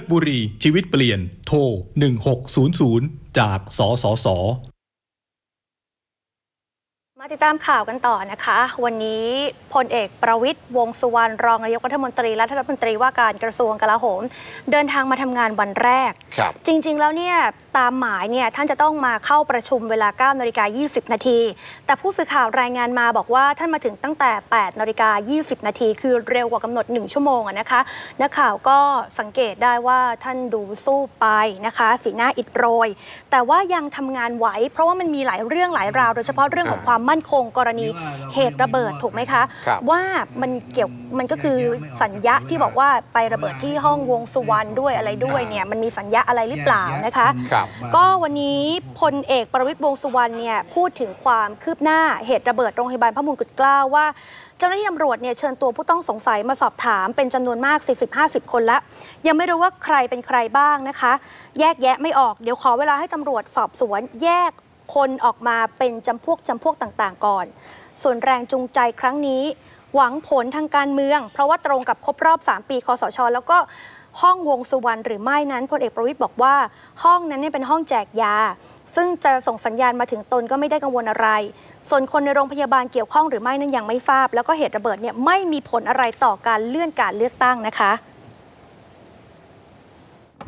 กบุรีชีวิตเปลี่ยน โทร 1600 จากสสสมาติดตามข่าวกันต่อนะคะ วันนี้พลเอกประวิตยวงษ์สุวรรณรองนายกรัฐมนตรีและรัฐมนตรีว่าการกระทรวงกลาโหม เดินทางมาทำงานวันแรกครับจริง ๆ แล้วเนี่ย ตามหมายเนี่ยท่านจะต้องมาเข้าประชุมเวลา9นาฬิกา20 นาที แต่ผู้สื่อข่าวรายงานมาบอกว่าท่านมาถึงตั้งแต่ 8นาฬิกา20 นาที คือเร็วกว่ากำหนด 1 ชั่วโมงอะนะคะนักข่าวก็สังเกตได้ว่าท่านดูสู้ไปนะคะ สีหน้าอิดโรย แต่ว่ายังทำงานไหว เพราะว่ามันมีหลายเรื่องหลายราว โดยเฉพาะเรื่องของความมั่นคงกรณีเหตุระเบิดถูกไหมคะครับว่ามันเกี่ยวมันก็คือสัญญาที่บอกว่าไประเบิดที่ห้องวงสุวรรณด้วยอะไรด้วยเนี่ยมันมีสัญญาอะไรหรือเปล่านะคะครับก็วันนี้พลเอกประวิตยวงสุวรรณเนี่ยพูดถึงความคืบหน้าเหตุระเบิดโรงพยาบาลพระมงกุฎเกล้าว่า เจ้าหน้าที่ตำรวจเนี่ยเชิญตัวผู้ต้องสงสัยมาสอบถามเป็นจำนวนมาก 40-50 คนละยังไม่รู้ว่าใครเป็นใครบ้างนะคะ แยกแยะไม่ออกเดี๋ยวขอเวลาให้ตำรวจสอบสวนแยกคนออกมาเป็นจำพวกจำพวกต่างๆ ก่อน ส่วนแรงจูงใจครั้งนี้ หวังผลทางการเมือง เพราะว่าตรงกับครบรอบ 3 ปีคอสช แล้วก็ ห้องวงสุวรรณหรือไม่นั้นพลเอกประวิตยบอกว่า ห้องนั้นเนี่ยเป็นห้องแจกยา ซึ่งจะส่งสัญญาณมาถึงตนก็ไม่ได้กังวลอะไร ส่วนคนในโรงพยาบาลเกี่ยวข้องหรือไม่นั้นยังไม่ทราบ แล้วก็เหตุระเบิดเนี่ยไม่มีผลอะไรต่อการเลื่อนการเลือกตั้งนะคะ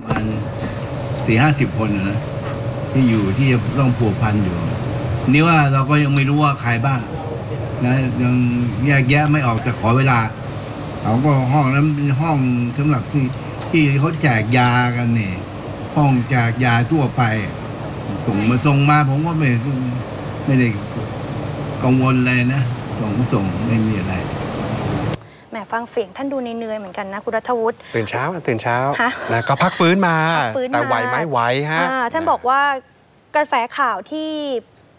มันสี่ห้าสิบคนนะที่อยู่ที่ต้องผูกพันอยู่ นี่ว่าเราก็ยังไม่รู้ว่าใครบ้างนะยังแยกแยะไม่ออกแต่ขอเวลาเขาก็ห้องนั้นเป็นห้องสำหรับที่ ที่เขาแจกยากันเนี่ยห้องแจกยาทั่วไปส่งมาส่งมาผมก็ไม่ไม่ได้กังวลเลยนะส่งก็ส่งไม่มีอะไรแหมฟังเสียงท่านดูเหนื่อยๆเหมือนกันนะคุณรัฐวุฒิตื่นเช้าอะตื่นเช้าฮะนะก็พักฟื้นมาพักฟื้นแต่มาไหวไหมไหวฮะอ่าท่านบอกว่ากระแสข่าวที่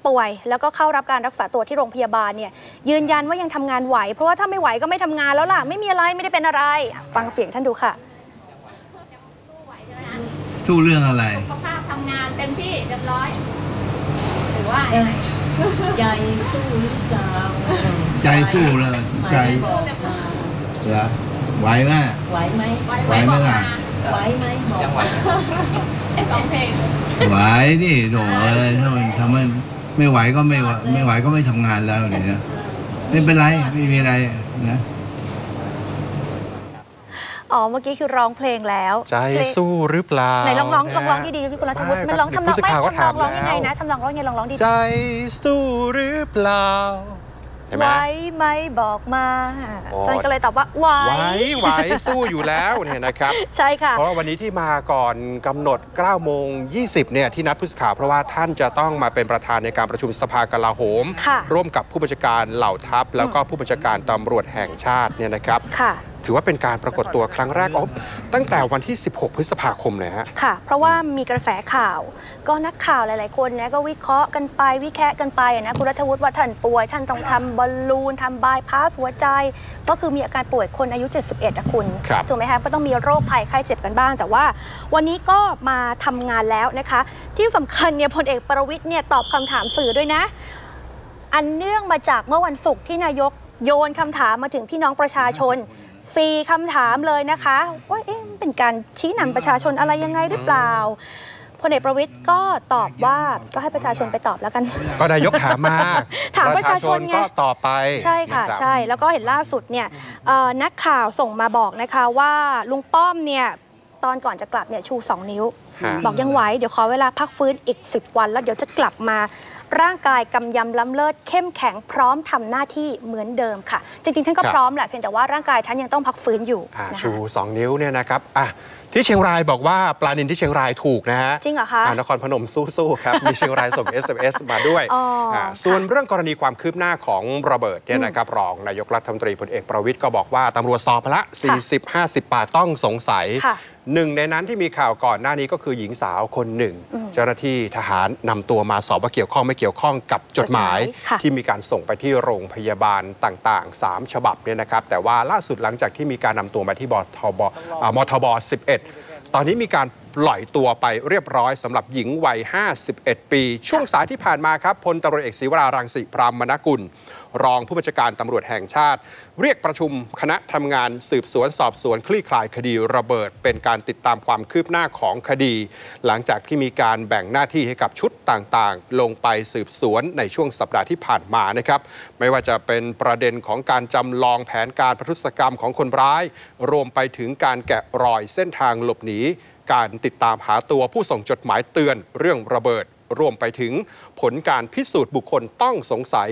ป่วย แล้วก็เข้ารับการรักษาตัวที่โรงพยาบาลเนี่ย ยืนยันว่ายังทำงานไหว เพราะว่าถ้าไม่ไหวก็ไม่ทำงานแล้วล่ะ ไม่มีอะไรไม่ได้เป็นอะไร ฟังเสียงท่านดูค่ะ สู้เรื่องอะไร สุขภาพทำงานเต็มที่เรียบร้อย หรือว่าเอ๊ะใจสู้หรือเปล่าใจสู้เลยใจไหวบอกมาเหรอไหวไหม ไหวไหมไหวไหมล่ะ ไหวไหมบอกมาร้องเพลงไหวนี่โถเอ้ยถ้ามันทำมันไม่ไหวก็ไม่ไหวไม่ไหวก็ไม่ทำงานแล้วเนี่ยนะไม่เป็นไรไม่มีอะไรนะ อ๋อ เมื่อกี้คือร้องเพลงแล้วใจเพลงสู้หรือเปล่าไหนลองร้องลนะองร้องดีๆพี่กุลรัฐวุฒิไม่มันร้องครับทำนองผู้สื่อไม่ข่าวก็ทำนองถามร้องยังไงแล้วนะทำนองร้องยังไงลองร้องดีใจสู้หรือเปล่าเห็นไหมไหวไหมบอกมาโอ้ท่านก็เลยตอบว่าไหวไหวไหวสู้อยู่แล้วเนี่ยนะครับ ใช่ค่ะ เพราะว่าวันนี้ที่มาก่อนกำหนด9โมง 20 เนี่ยที่นัดผู้สื่อข่าวเพราะว่าท่านจะต้องมาเป็นประธานในการประชุมสภากลาโหมค่ะร่วมกับผู้บัญชาการเหล่าทัพ แล้วก็ผู้บัญชาการตำรวจแห่งชาติเนี่ยนะครับค่ะ ถือว่าเป็นการปรากฏตัวครั้งแรกอ๋อตั้งแต่วันที่ 16 พฤษภาคมเลยฮะค่ะ เพราะว่ามีกระแสข่าว ก็นักข่าวหลาย ๆ คนนะก็วิเคราะห์กันไปวิแคะกันไปนะคุณรัฐวุฒิว่าท่านป่วย ท่านต้องทำบอลลูนทำบายพาสหัวใจ ก็คือมีอาการป่วยคนอายุ 71อะคุณครับถูกไหมคะก็ต้องมีโรคภัยไข้เจ็บกันบ้าง แต่ว่า วันนี้ก็มาทำงานแล้วนะคะ ที่สำคัญเนี่ยพลเอกประวิทย์เนี่ยตอบคำถามสื่อด้วยนะ อันเนื่องมาจากเมื่อวันศุกร์ที่นายกโยนคำถามมาถึงพี่น้องประชาชน สี่คำถามเลยนะคะว่าเอ๊ะมันเป็นการชี้นำประชาชนอะไรยังไงหรือเปล่าพลเอกประวิทย์ก็ตอบว่าก็ให้ประชาชนไปตอบแล้วกัน ก็นายกถามมาถามประชาชนไงก็ตอบไป ใช่ค่ะนรับใช่ แล้วก็เห็นล่าสุดเนี่ยเอ่อนักข่าวส่งมาบอกนะคะว่าลุงป้อมเนี่ยตอนก่อนจะกลับเนี่ยชู 2 นิ้วฮะบอกยังไหวเดี๋ยวขอเวลาพักฟื้นอีก 10 วัน แล้วเดี๋ยวจะกลับมา ร่างกายกำยำล้ำเลิศเข้มแข็งพร้อมทำหน้าที่เหมือนเดิมค่ะ จริงๆ ท่านก็พร้อมแหละเพียงแต่ว่าร่างกายท่านยังต้องพักฟื้นอยู่อ่านะชูคะ2นิ้วเนี่ยนะครับอะที่เชียงรายบอกว่าปลานินที่เชียงรายถูกนะฮะจริงเหรอคะอ่านครพนมสู้ๆครับ มีเชียงรายส่ง SMS มาด้วยอ๋ออ่าค่ะส่วนเรื่องกรณีความคืบหน้าของระเบิดเนี่ยนะครับรองนายกรัฐมนตรีพลเอกประวิทย์ก็บอกว่าตำรวจสอบมาละ 40-50 ปากต้องสงสัยค่ะ หนึ่งในนั้นที่มีข่าวก่อนหน้านี้ก็คือหญิงสาวคนหนึ่ง เจ้าหน้าที่ทหารนำตัวมาสอบว่าเกี่ยวข้องไม่เกี่ยวข้องกับจดหมายจดหมายค่ะที่มีการส่งไปที่โรงพยาบาลต่างๆ 3 ฉบับเนี่ยนะครับ แต่ว่าล่าสุดหลังจากที่มีการนำตัวมาที่บทบอ่ามทบ 11 ตอนนี้มีการ ปล่อยตัวไปเรียบร้อยสำหรับหญิงวัย 51 ปี ช่วงสายที่ผ่านมาครับพลตำรวจเอกศิวรารังสิพรามนกุล รองผู้บัญชาการตำรวจแห่งชาติ เรียกประชุมคณะทำงานสืบสวนสอบสวนคลี่คลายคดีระเบิด เป็นการติดตามความคืบหน้าของคดี หลังจากที่มีการแบ่งหน้าที่ให้กับชุดต่างๆ ลงไปสืบสวนในช่วงสัปดาห์ที่ผ่านมานะครับไม่ว่าจะเป็นประเด็นของการจำลองแผนการประทุษกรรมของคนร้าย รวมไปถึงการแกะรอยเส้นทางหลบหนี การติดตามหาตัวผู้ส่งจดหมายเตือนเรื่องระเบิด รวมไปถึงผลการพิสูจน์บุคคลต้องสงสัย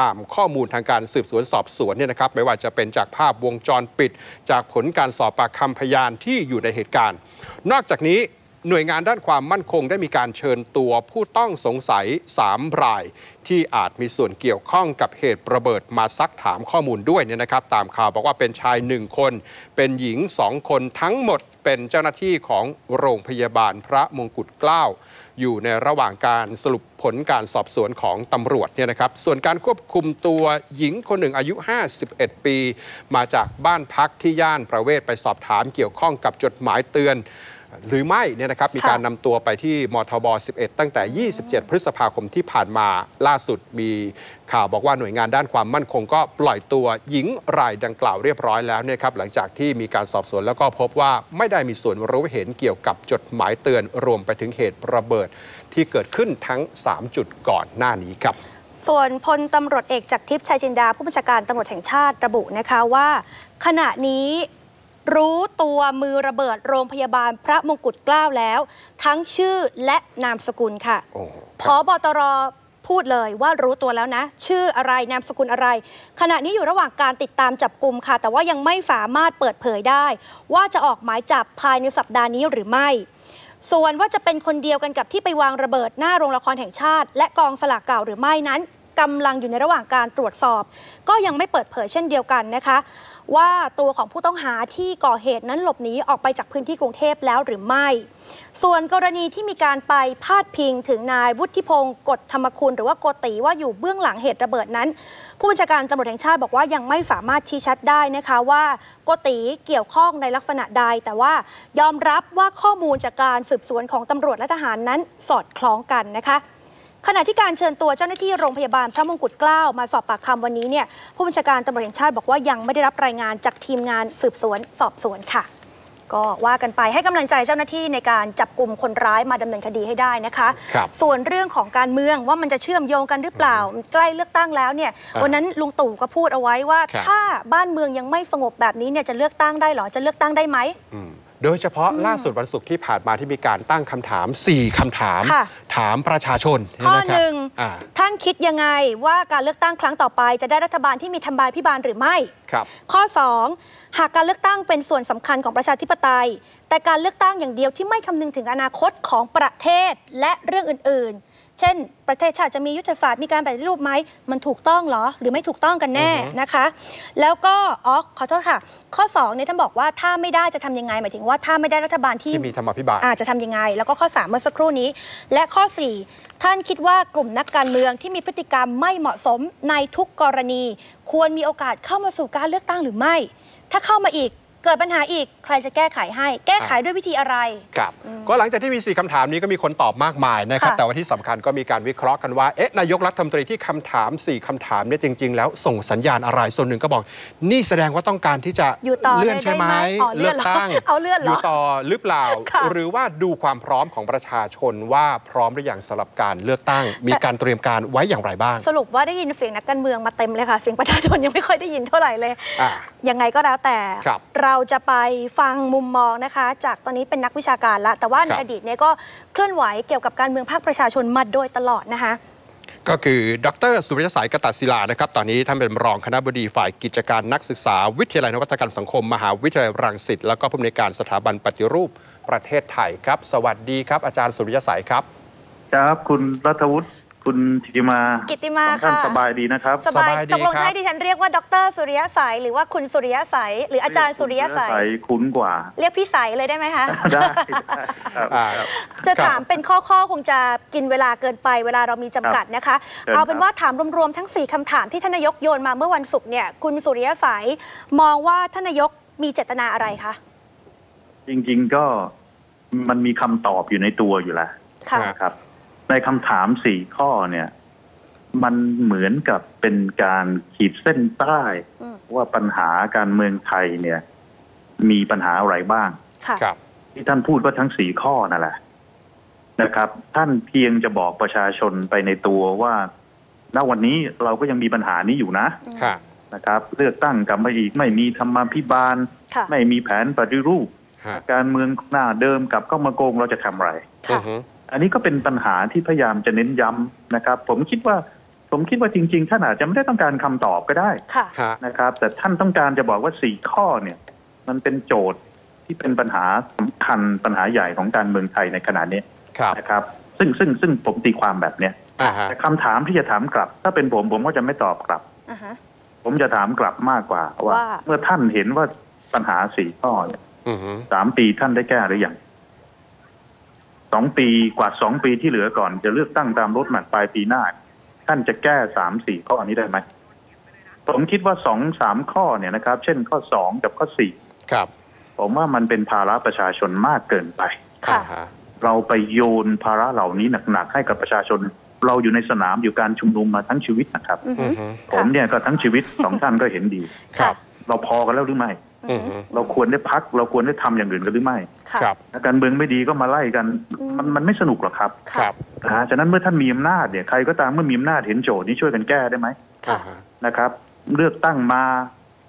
ตามข้อมูลทางการสืบสวนสอบสวนเนี่ยนะครับ ไม่ว่าจะเป็นจากภาพวงจรปิด จากผลการสอบปากคำพยานที่อยู่ในเหตุการณ์ นอกจากนี้ หน่วยงานด้านความมั่นคงได้มีการเชิญตัวผู้ต้องสงสัย 3 ราย ที่อาจมีส่วนเกี่ยวข้องกับเหตุระเบิดมาซักถามข้อมูลด้วยเนี่ยนะครับ ตามข่าวบอกว่าเป็นชาย 1 คน เป็นหญิง 2 คนทั้งหมดเป็นเจ้าหน้าที่ของโรงพยาบาลพระมงกุฎเกล้า อยู่ในระหว่างการสรุปผลการสอบสวนของตำรวจเนี่ยนะครับ ส่วนการควบคุมตัวหญิงคนหนึ่งอายุ 51 ปี มาจากบ้านพักที่ย่านประเวศไปสอบถามเกี่ยวข้องกับจดหมายเตือน หรือไม่เนี่ยนะครับมีการนำตัวไปที่มทบ 11 ตั้งแต่ 27 พฤษภาคมที่ผ่านมาล่าสุดมีข่าวบอกว่าหน่วยงานด้านความมั่นคงก็ปล่อยตัวหญิงรายดังกล่าวเรียบร้อยแล้วเนี่ยครับหลังจากที่มีการสอบสวนแล้วก็พบว่าไม่ได้มีส่วนรู้เห็นเกี่ยวกับจดหมายเตือนรวมไปถึงเหตุระเบิด ที่เกิดขึ้นทั้ง 3 จุดก่อนหน้านี้ครับส่วนพลตำรวจเอกจากทิพย์ชัยจินดาผู้บัญชาการตำรวจแห่งชาติระบุนะคะว่า ขณะนี้ รู้ตัวมือระเบิดโรงพยาบาลพระมงกุฎเกล้าแล้ว ทั้งชื่อและนามสกุลค่ะโอ้พบตรพูดเลยว่ารู้ตัวแล้วนะ ชื่ออะไรนามสกุลอะไร ขณะนี้อยู่ระหว่างการติดตามจับกลุ่มค่ะ แต่ว่ายังไม่สามารถเปิดเผยได้ ว่าจะออกหมายจับภายในสัปดาห์นี้หรือไม่ ส่วนว่าจะเป็นคนเดียวกันกับที่ไปวางระเบิดหน้าโรงละครแห่งชาติ และกองสลากเก่าหรือไม่นั้น กำลังอยู่ในระหว่างการตรวจสอบ ก็ยังไม่เปิดเผยเช่นเดียวกันนะคะ ว่าตัวของผู้ต้องหาที่ก่อเหตุนั้นหลบหนีออกไปจากพื้นที่กรุงเทพแล้วหรือไม่ ส่วนกรณีที่มีการไปพาดพิงถึงนายวุฒิพงศ์กฎธรรมคุณ หรือว่าโกติว่าอยู่เบื้องหลังเหตุระเบิดนั้น ผู้บัญชาการตำรวจแห่งชาติบอกว่ายังไม่สามารถชี้ชัดได้นะคะว่าโกติเกี่ยวข้องในลักษณะใด แต่ว่ายอมรับว่าข้อมูลจากการสืบสวนของตำรวจและทหารนั้นสอดคล้องกันนะคะ ขณะที่การเชิญตัวเจ้าหน้าที่โรงพยาบาลพระมงกุฎเกล้ามาสอบปากคำวันนี้เนี่ยผู้บัญชาการตำรวจแห่งชาติบอกว่ายังไม่ได้รับรายงานจากทีมงานสืบสวนสอบสวนค่ะ ก็ว่ากันไปให้กำลังใจเจ้าหน้าที่ในการจับกลุ่มคนร้ายมาดำเนินคดีให้ได้นะคะครับส่วนเรื่องของการเมืองว่ามันจะเชื่อมโยงกันหรือเปล่า ใกล้เลือกตั้งแล้วเนี่ยอ่าวันนั้นลุงตู่ก็พูดเอาไว้ว่าครับถ้าบ้านเมืองยังไม่สงบแบบนี้เนี่ยจะเลือกตั้งได้เหรอจะเลือกตั้งได้ไหมอืม โดยเฉพาะล่าสุดวันศุกร์ที่ผ่านมาที่มีการตั้งคำถาม 4คำถามค่ะถามประชาชนข้อนะคหรับนึ่งอ่าท่านคิดยังไงว่าการเลือกตั้งครั้งต่อไป จะได้รัฐบาลที่มีธรรมาภิบาลหรือไม่ครับข้อ 2 หากการเลือกตั้งเป็นส่วนสำคัญของประชาธิปไตย แต่การเลือกตั้งอย่างเดียวที่ไม่คำนึงถึงอนาคตของประเทศและเรื่องอื่นๆ เช่น ประเทศชาติจะมียุทธศาสตร์มีการปฏิรูปไหมมันถูกต้องเหรอ หรือไม่ถูกต้องกันแน่อือฮึนะคะ แล้วก็อ๋อขอโทษค่ะ ข้อ2เนี่ยท่านบอกว่าถ้าไม่ได้จะทำยังไง หมายถึงว่าถ้าไม่ได้รัฐบาลที่ที่มีธรรมาภิบาลอาจจะทำยังไง แล้วก็ข้อ 3 เมื่อสักครู่นี้ และข้อ 4 ท่านคิดว่ากลุ่มนักการเมืองที่มีพฤติกรรมไม่เหมาะสมในทุกกรณี ควรมีโอกาสเข้ามาสู่การเลือกตั้งหรือไม่ ถ้าเข้ามาอีก เกิดปัญหาอีกใครจะแก้ไขให้ แก้ไขด้วยวิธีอะไรครับก็หลังจากที่มี 4คำถามนี้ก็มีคนตอบมากมายนะครับค่ะแต่ว่าที่สำคัญก็มีการวิเคราะห์กันว่า เอ๊ะ นายกรัฐมนตรีที่คำถาม 4คำถามเนี่ยจริง ๆ แล้วส่งสัญญาณอะไร ส่วนหนึ่งก็บอก นี่แสดงว่าต้องการที่จะอยู่ต่อเลื่อนใช่ไหมได้ไหมอ๋อเลื่อนเหรอตั้งเอาเลื่อนเหรออยู่ต่อหรือเปล่าค่ะหรือว่าดูความพร้อมของประชาชนว่าพร้อมหรือยังสำหรับการเลือกตั้ง มีการเตรียมการไว้อย่างไรบ้าง สรุปว่าได้ยินเสียงนักการเมืองมาเต็มเลยค่ะเสียงประชาชนยังไม่ค่อยได้ยินเท่าไหร่เลยอ่ายังไงก็แล้วแต่ครับเราจะไปฟังมุมมองนะคะ จากตอนนี้เป็นนักวิชาการละ แต่ว่าในครับอดีตเนี่ยก็เคลื่อนไหวเกี่ยวกับการเมืองภาคประชาชนมาโดยตลอดนะคะก็คือดรสุริยสายกตัดศิลานะครับ ตอนนี้ท่านเป็นรองคณะบดีฝ่ายกิจการนักศึกษา วิทยาลัยนวัตกรรมสังคม มหาวิทยาลัยรังสิตแล้วก็ผู้อำนวยการสถาบันปฏิรูปประเทศไทยครับ สวัสดีครับอาจารย์สุริยสายครับ ครับคุณรัฐวุฒิ คุณธิติมากิตติมาสองท่านค่ะสบายดีนะครับ สบายสบายดีตกลงครับให้ดิฉันเรียกว่าดรสุริยสายหรือว่าคุณสุริยสายหรืออาจารย์สุริยสายคุ้นกว่า เรียกพี่สายเลยได้ไหมคะ ได้ได้ครับอ่าจะถามเป็นข้อๆคงจะกินเวลาเกินไปเวลาเรามีจำกัดนะคะเชิญเอาเป็นครับว่าถามรวมๆทั้ง 4คำถามที่ท่านนายกโยนมาเมื่อวันศุกร์เนี่ยคุณสุริยสายมองว่าท่านนายกมีเจตนาอะไรคะจริงๆก็มันมีคำตอบอยู่ในตัวอยู่แล้วค่ะนะครับ ในคำถามสี่ข้อเนี่ย มันเหมือนกับเป็นการขีดเส้นใต้อืมว่าปัญหาการเมืองไทยเนี่ย มีปัญหาอะไรบ้างค่ะครับ ที่ท่านพูดว่าทั้งสี่ข้อนั่นแหละนะครับ ท่านเพียงจะบอกประชาชนไปในตัวว่าณวันนี้เราก็ยังมีปัญหานี้อยู่นะค่ะนะครับ เลือกตั้งกลับมาอีกไม่มีธรรมาภิบาลค่ะไม่มีแผนปฏิรูปฮะการเมืองหน้าเดิมกลับเข้ามาโกงเราจะทำอะไร อืค่ะอฮึอันนี้ก็เป็นปัญหาที่พยายามจะเน้นย้ำนะครับ ผมคิดว่าผมคิดว่าจริง ๆ ท่านอาจจะไม่ได้ต้องการคำตอบก็ได้ค่ะฮะนะครับ แต่ท่านต้องการจะบอกว่าสี่ข้อเนี่ย มันเป็นโจทย์ที่เป็นปัญหาสำคัญปัญหาใหญ่ของการเมืองไทยในขณะนี้ครับนะครับ ซึ่งซึ่งซึ่งผมตีความแบบเนี้ยอ่าฮะแต่คำถามที่จะถามกลับ ถ้าเป็นผมผมก็จะไม่ตอบกลับอ่าฮะผมจะถามกลับมากกว่าว่าว่า เมื่อท่านเห็นว่าปัญหาสี่ข้อเนี่ยอือฮึสามปีท่านได้แก้หรือยัง สองปีกว่าสองปีที่เหลือก่อนจะเลือกตั้งตามรถแมพปลายปีหน้า ท่านจะแก้สามสี่ข้อนี้ได้ไหมผมคิดว่าสองสามข้อเนี่ยนะครับ เช่นข้อสองกับข้อสี่ครับ ผมว่ามันเป็นภาระประชาชนมากเกินไปค่ะอ่าฮะเราไปโยนภาระเหล่านี้หนักๆให้กับประชาชน เราอยู่ในสนามอยู่การชุมนุมมาทั้งชีวิตนะครับอืออืฮึอฮึผมเนี่ยก็ทั้งชีวิตสองท่านก็เห็นดีครับ เราพอกันแล้วหรือไม่อือฮึ เราควรได้พักเราควรได้ทำอย่างอื่นกันหรือไม่ค่ะครับถ้าการเมืองไม่ดีก็มาไล่กัน มันมันไม่สนุกหรอกครับครัค่ะบนะฮะฉะนั้นเมื่อท่านมีอำนาจเนี่ยใครก็ตามเมื่อมีอำนาจเห็นโจทย์นี้ช่วยกันแก้ได้ไหมค่ะอ่าฮะนะครับ เลือกตั้งมา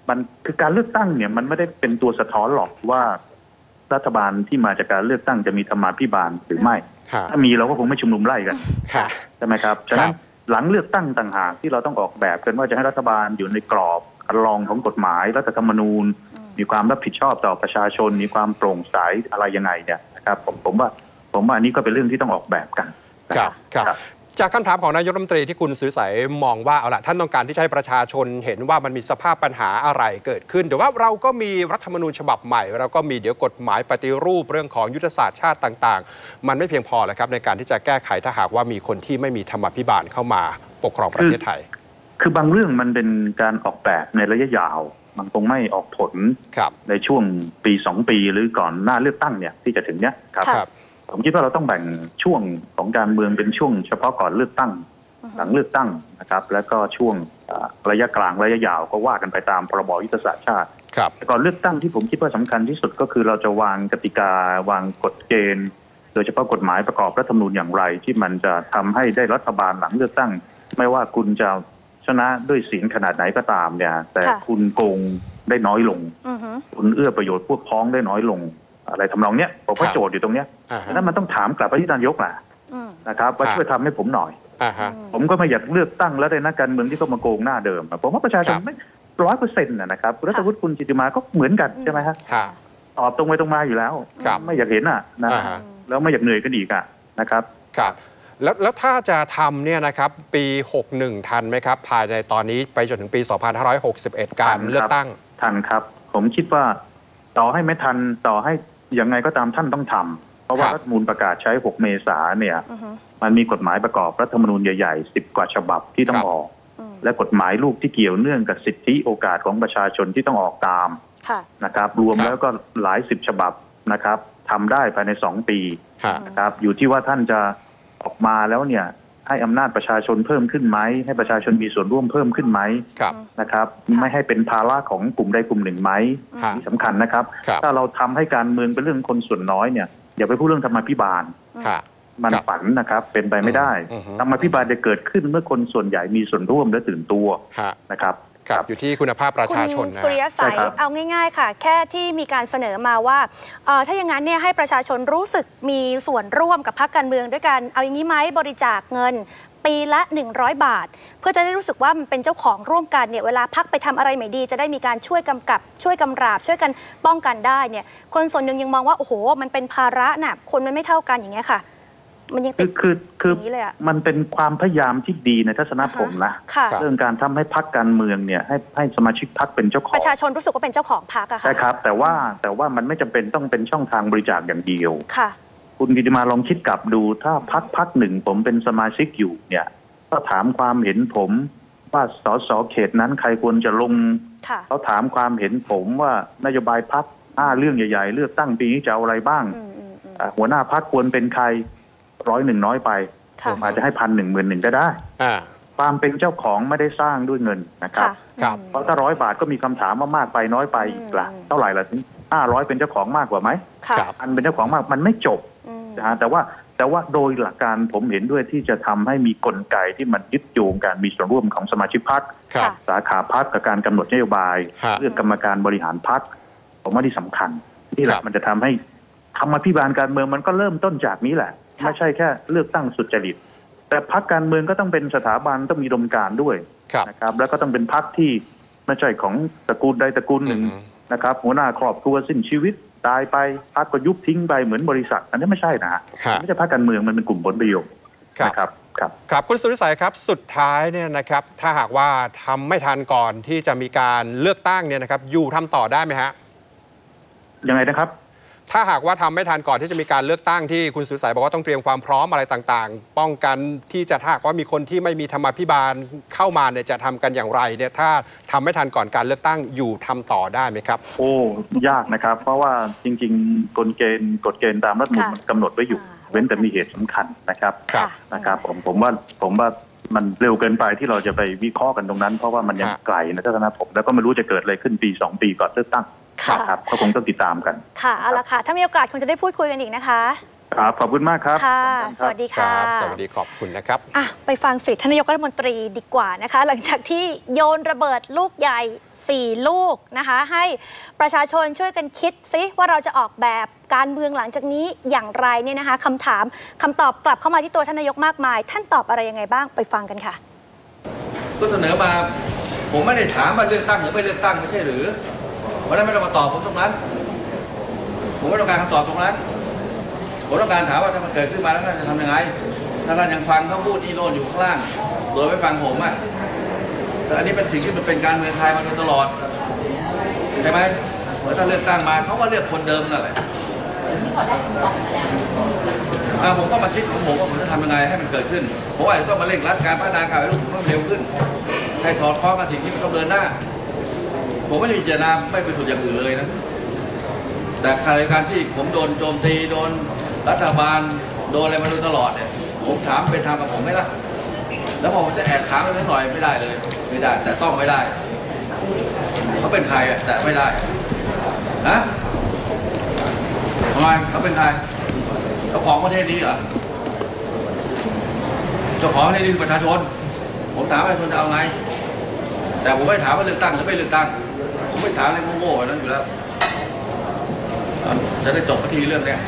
มันคือการเลือกตั้งเนี่ย มันไม่ได้เป็นตัวสะท้อนหรอกว่ารัฐบาลที่มาจากการเลือกตั้งจะมีธรรมาภิบาลหรือไม่ฮะถ้ามีเราก็คงไม่ชุมนุมไล่กันค่ะใช่ไหมครับฉะนั้คนรับหลังเลือกตั้งต่างหากที่เราต้องออกแบบกันว่าจะให้รัฐบาลอยู่ในกรอบคันลองของกฎหมายรัฐธรรมนูญ มีความรับผิดชอบต่อประชาชน มีความโปร่งใสอะไรยังไงเนี่ยนะครับผมผมว่าผมว่าอันนี้ก็เป็นเรื่องที่ต้องออกแบบกันนะคครัรับบครับครับจากคำถามของนายกรัฐมนตรีที่คุณสุริสัยมองว่าเอาละท่านต้องการที่จะให้ประชาชนเห็นว่ามันมีสภาพปัญหาอะไรเกิดขึ้นแต่ว่าเราก็มีรัฐธรรมนูญฉบับใหม่ เราก็มีเดี๋ยวกฎหมายปฏิรูปเรื่องของยุทธศาสตร์ชาติต่าง ๆ มันไม่เพียงพอเลยครับในการที่จะแก้ไขถ้าหากว่ามีคนที่ไม่มีธรรมาภิบาลเข้ามาปกครองประเทศไทย คือบางเรื่องมันเป็นการออกแบบในระยะยาว มันคงไม่ออกผลครับในช่วงปีสองปีหรือก่อนหน้าเลือกตั้งเนี่ยที่จะถึงเนี้ยครับค่ะครับ ผมคิดว่าเราต้องแบ่งช่วงของการเมืองเป็นช่วง เฉพาะก่อนเลือกตั้ง หลังเลือกตั้งนะครับ แล้วก็ช่วงอ่าระยะกลางระยะยาวก็ว่ากันไปตามพรบยุทธศาสตร์ชาติครับแต่ก่อนเลือกตั้งที่ผมคิดว่าสำคัญที่สุดก็คือเราจะวางกติกาวางกฎเกณฑ์โดยเฉพาะกฎหมายประกอบรัฐธรรมนูญอย่างไร ที่มันจะทำให้ได้รัฐบาลหลังเลือกตั้ง ไม่ว่าคุณจะช นะด้วยเสียงขนาดไหนก็ตามเนี่ย แต่ค่ะคุณโกงได้น้อยลงอือฮึคุณเอื้อประโยชน์พวกพ้องได้น้อยลง อะไรทำนองเนี้ยผมว่าครับโจทย์อยู่ตรงเนี้ยอ่าฮะนั้นมันต้องถามกลับไปที่นายกแหละอืมนะครับว่าครับช่วยทำให้ผมหน่อยอ่าฮะผมก็ไม่อยากเลือกตั้งแล้วได้นักการเมืองที่เขามาโกงหน้าเดิมอะผมว่าประชาชนครับไม่ร้อยเปอร์เซ็นต์นะครับคุณรัฐวุฒิคุณจิตติมาก็เหมือนกันใช่ไหมฮะฮะตอบตรงไปตรงมาอยู่แล้วครับไม่อยากเห็นอะนะอ่าฮะแล้วไม่อยากเหนื่อยกันอีกอะนะครับครับ แล้วแล้วถ้าจะทำเนี่ยนะครับปี 61 ทันไหมครับ ภายในตอนนี้ไปจนถึงปี 2561 การทันครับเลือกตั้ง ทันครับ ผมคิดว่าต่อให้ไม่ทันต่อให้ยังไงก็ตามท่านต้องทำเพราะว่าครับรัฐธรรมนูลประกาศใช้ 6 เมษาเนี่ยอือฮึมันมีกฎหมายประกอบรัฐธรรมนูญใหญ่ๆ 10 กว่าฉบับที่ต้องครับออกอืมและกฎหมายลูกที่เกี่ยวเนื่องกับสิทธิโอกาสของประชาชนที่ต้องออกตามค่ะนะครับ รวมครับแล้วก็หลายสิบฉบับนะครับทำได้ภายในสองปีฮะนะครับ อยู่ที่ว่าท่านจะ ออกมาแล้วเนี่ยให้อำนาจประชาชนเพิ่มขึ้นไหม ให้ประชาชนมีส่วนร่วมเพิ่มขึ้นไหมครับนะครับค่ะไม่ให้เป็นภาระของกลุ่มใดกลุ่มหนึ่งไหมฮะที่สำคัญนะครับครับ ถ้าเราทำให้การเมืองเป็นเรื่องคนส่วนน้อยเนี่ยอย่าไปพูดเรื่องธรรมาภิบาลฮะมันครับฝันนะครับ เป็นไปไม่ได้อืมอืมธรรมาภิบาลจะเกิดขึ้นเมื่อคนส่วนใหญ่มีส่วนร่วมและตื่นตัวฮะนะครับ ครับอยู่ที่คุณภาพประชาชนคุณนะสุริยฮะสัยใช่ครับเอาง่าย ๆ ค่ะ แค่ที่มีการเสนอมาว่าเอ่อถ้าอย่างนั้นเนี่ยให้ประชาชนรู้สึกมีส่วนร่วมกับพรรคการเมืองด้วยกัน เอาอย่างนี้ไหมบริจาคเงินปีละ 100 บาท เพื่อจะได้รู้สึกว่ามันเป็นเจ้าของร่วมกันเนี่ยเวลาพักไปทำอะไรไม่ดี จะได้มีการช่วยกำกับ ช่วยกำราบ ช่วยกันป้องกันได้เนี่ยคนส่วนหนึ่งยังมองว่าโอ้โห มันเป็นภาระน่ะคนมันไม่เท่ากันอย่างเงี้ยค่ะ มันยังคืติอดคือคืออย่างนี้เลยอะมันเป็นความพยายามที่ดีในทัศนะผมนะค่ะครับเรื่องการทำให้พักการเมืองเนี่ยให้ให้สมาชิกพักเป็นเจ้าของประชาชนรู้สึกว่าเป็นเจ้าของพรรคอะค่ะใช่ครับ แต่ว่าแต่ว่ามันไม่จำเป็นต้องเป็นช่องทางบริจาคอย่างเดียวค่ะ คุณกิติมาลองคิดกลับดูถ้าพักพักหนึ่งผมเป็นสมาชิกอยู่เนี่ยก็ถามความเห็นผมว่าสสเขตนั้นใครควรจะลงค่ะเขาถามความเห็นผมว่านโยบายพักห้าเรื่องใหญ่ ๆ เลือกตั้งปีนี้จะเอาอะไรบ้างอืมอืมอืมอ่าหัวหน้าพักควรเป็นใคร ร้อยหนึ่งน้อยไปค่ะผมอาจจะให้พันหนึ่งหมื่นหนึ่งก็ได้อ่าความเป็นเจ้าของไม่ได้สร้างด้วยเงินนะครับค่ะครับเพราะถ้าร้อยบาทก็มีคำถามว่ามากไปน้อยไปอีกละเท่าไหร่ละถึงห้าร้อยเป็นเจ้าของมากกว่าไหมค่ะครับอันเป็นเจ้าของมากมันไม่จบอืมนะฮะแต่ว่าแต่ว่าโดยหลักการผมเห็นด้วยที่จะทำให้มีกลไกที่มันยึดโยงการมีส่วนร่วมของสมาชิกพรรคครับสาขาพรรคกับการกำหนดนโยบายฮะเรื่องกรรมการบริหารพรรคผมว่าที่สำคัญนี่แหครัละบมันจะทำให้ ธรรมาภิบาลการเมืองมันก็เริ่มต้นจากนี้แหละค่ะไม่ใช่แค่เลือกตั้งสุจริต แต่พรรคการเมืองก็ต้องเป็นสถาบันต้องมีดมการด้วยครับนะครับ แล้วก็ต้องเป็นพรรคที่ไม่ใช่ของตระกูลใดตระกูลหนึ่งอืมนะครับ หัวหน้าครอบครัวสิ้นชีวิตตายไปพรรคก็ยุบทิ้งไปเหมือนบริษัท อันนี้ไม่ใช่นะฮะฮะไม่ใช่พรรคการเมืองมันเป็นกลุ่มผลประโยชน์ครับนะครับครับครับคุณสุริสัยครับสุดท้ายเนี่ยนะครับถ้าหากว่าทำไม่ทันก่อนที่จะมีการเลือกตั้งเนี่ยนะครับอยู่ทำต่อได้ไหมฮะยังไงนะครับ ถ้าหากว่าทำไม่ทันก่อนที่จะมีการเลือกตั้งที่คุณสุริสัยบอกว่าต้องเตรียมความพร้อมอะไรต่างๆ ป้องกันที่จะถ้าหากว่ามีคนที่ไม่มีธรรมาภิบาลเข้ามาเนี่ยจะทำกันอย่างไรเนี่ยถ้าทำไม่ทันก่อนการเลือกตั้งอยู่ทำต่อได้ไหมครับ โอ้ยากนะครับ เพราะว่าจริง ๆกลเกณฑ์กฎเกณฑ์ตามรัฐธรรมนูญค่ะมันกำหนดไว้อยู่อ่าเว้นแต่มีเหตุสำคัญนะครับครับนะครับ ผมผมว่าผมว่ามันเร็วเกินไปที่เราจะไปวิเคราะห์กันตรงนั้น เพราะว่ามันยังฮะไกลนะทัศนะผมแล้วก็ไม่รู้จะเกิดอะไรขึ้นปีสองปีก่อนเลือกตั้ง ค่ะครับก็คงต้องติดตามกัน ค่ะเอาละค่ะ ถ้ามีโอกาสคงจะได้พูดคุยกันอีกนะคะครับขอบคุณมากครับค่ะขอบณสรับวัสดีคค่ะรับสวัสดีขอบคุณนะครับอะไปฟังเสียงทานนายกรัฐมนตรีดีกว่านะคะ หลังจากที่โยนระเบิดลูกใหญ่ 4 ลูกนะคะ ให้ประชาชนช่วยกันคิดซิว่าเราจะออกแบบการเมืองหลังจากนี้อย่างไรเนี่ยนะคะคำถามคำตอบกลับเข้ามาที่ตัวท่านนายกมากมาย ท่านตอบอะไรยังไงบ้างไปฟังกันค่ะก็เสนอมา ผมไม่ได้ถามว่าเลือกตั้งหรือไม่เลือกตั้งไม่ใช่หรือ เพราะนั้นไม่ต้องมาตอบผมตรงนั้น ผมไม่ต้องการคำตอบตรงนั้น ผมต้องการถามว่าถ้ามันเกิดขึ้นมาแล้วท่านจะทำยังไง ถ้าท่านยังฟังเขาพูดนี่โน่นอยู่ข้างล่าง โดยไม่ฟังผมอะแต่อันนี้เป็นสิ่งที่มันเป็นการเมืองไทยมาโดยตลอดใช่ไหมเมื่อถ้าเลือกตั้งมาเขาก็เลือกคนเดิมนั่นแหละอ่าผมก็มาคิดของผมว่าผมจะทำยังไงให้มันเกิดขึ้นผมว่าจจะต้องมาเร่งรัดการพัฒนาการให้ลูกผมเร็วขึ้น ให้ถอดคล้อกับสิ่งที่มันต้องเดินหน้า ผมไม่ได้มีเจตนาไม่ไปถูกอย่างอื่นเลยนะ แต่การการที่ผมโดนโจมตีโดนรัฐบาลโดนอะไรมาโดยตลอดเนี่ย ผมถามเป็นธรรมกับผมไหมล่ะ แล้วพอผมจะแอบถามไปนิดหน่อยไม่ได้เลย ไม่ได้ แต่ต้องไม่ได้เขาเป็นใครอะแต่ไม่ได้นะทำไมเขาเป็นใครเจ้าของประเทศนี้เหรอเจ้าของประเทศนี้คือประชาชน ผมถามประชาชนจะเอาไง แต่ผมไม่ถามว่าเลือกตั้งหรือไม่เลือกตั้ง ไม่ถามอะไรโง่ๆนั้นอยู่แล้วจะได้จบพิธีเรื่องเนี้ย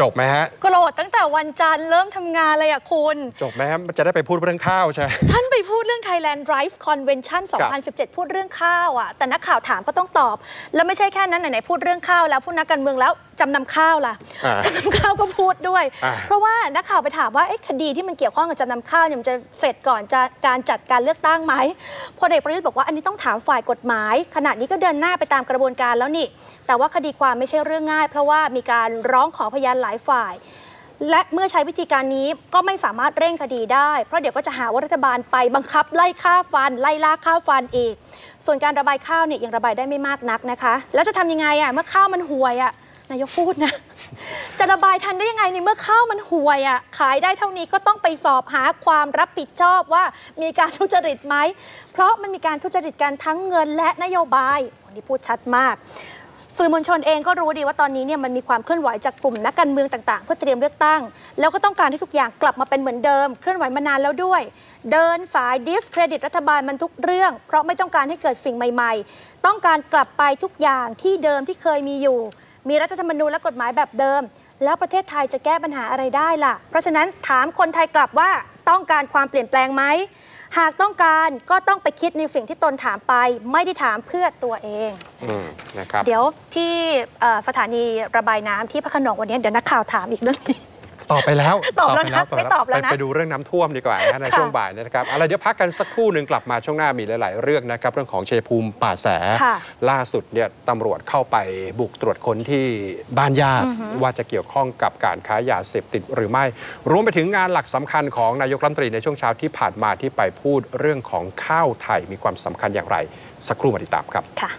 จบไหมฮะโกรธตั้งแต่วันจันทร์เริ่มทำงานเลยอะคุณ จบไหมฮะจะได้ไปพูดเรื่องข้าวใช่ไหมท่านไปพูดเรื่อง Thailand Drive Convention 2017 พูดเรื่องข้าวอะ แต่นักข่าวถามก็ต้องตอบ แล้วไม่ใช่แค่นั้นไหนๆพูดเรื่องข้าวแล้วพูดนักการเมืองแล้วจำนำข้าวล่ะอ่าจำนำข้าวก็พูดด้วยอ่าเพราะว่านักข่าวไปถามว่าเอ๊ะคดีที่มันเกี่ยวข้องกับจำนำข้าวเนี่ยมันจะเสร็จก่อนจะการจัดการเลือกตั้งไหมพลเอกประยุทธ์บอกว่าอันนี้ต้องถามฝ่ายกฎหมาย ขณะนี้ก็เดินหน้าไปตามกระบวนการแล้วนี่ แต่ว่าคดีความไม่ใช่เรื่องง่าย เพราะว่ามีการร้องขอพยานหลายฝ่าย และเมื่อใช้วิธีการนี้ก็ไม่สามารถเร่งคดีได้ เพราะเดี๋ยวก็จะหาว่ารัฐบาลไปบังคับไล่ฆ่าฟัน ไล่ล่าฆ่าฟันอีก ส่วนการระบายข้าวเนี่ยยังระบายได้ไม่มากนักนะคะ แล้วจะทำยังไงอะเมื่อข้าวมันห่วยอะนายกพูดนะ จะระบายทันได้ยังไงในเมื่อข้าวมันห่วยอะ ขายได้เท่านี้ก็ต้องไปสอบหาความรับผิดชอบว่ามีการทุจริตไหม เพราะมันมีการทุจริตกันทั้งเงินและนโยบายวันนี้พูดชัดมาก สื่อมวลชนเองก็รู้ดีว่าตอนนี้เนี่ยมันมีความเคลื่อนไหวจากกลุ่มนักการเมืองต่างๆ เพื่อเตรียมเลือกตั้ง แล้วก็ต้องการให้ทุกอย่างกลับมาเป็นเหมือนเดิม เคลื่อนไหวมานานแล้วด้วย เดินสายดิสเครดิตรัฐบาลมันทุกเรื่อง เพราะไม่ต้องการให้เกิดสิ่งใหม่ ๆ ต้องการกลับไปทุกอย่างที่เดิมที่เคยมีอยู่ มีรัฐธรรมนูญและกฎหมายแบบเดิม แล้วประเทศไทยจะแก้ปัญหาอะไรได้ล่ะ เพราะฉะนั้นถามคนไทยกลับว่าต้องการความเปลี่ยนแปลงไหม หากต้องการก็ต้องไปคิดในสิ่งที่ตนถามไป ไม่ได้ถามเพื่อตัวเองอืมนะครับเดี๋ยวที่เอ่อสถานีระบายน้ำที่พระโขนงวันนี้เดี๋ยวนักข่าวถามอีกเรื่องนี้ ตอบไปแล้วตอบแล้วนะปไม่ตอบแล้วนะไปไปดูเรื่องน้ำท่วมดีกว่านะในค่ะช่วงบ่ายนะครับอะไรเดี๋ยวพักกันสักครู่หนึ่งกลับมาช่วงหน้ามีหลาย ๆ เรื่องนะครับ เรื่องของเชยภูมิป่าแสค่ะล่าสุดเนี่ยตำรวจเข้าไปบุกตรวจค้นที่บ้านญาติว่าจะเกี่ยวข้องกับการค้ายาเสพติดหรือไม่ รวมไปถึงงานหลักสำคัญของนายกรัฐมนตรีในช่วงเช้าที่ผ่านมาที่ไปพูดเรื่องของข้าวไทยมีความสำคัญอย่างไร สักครู่มาติดตามครับค่ะ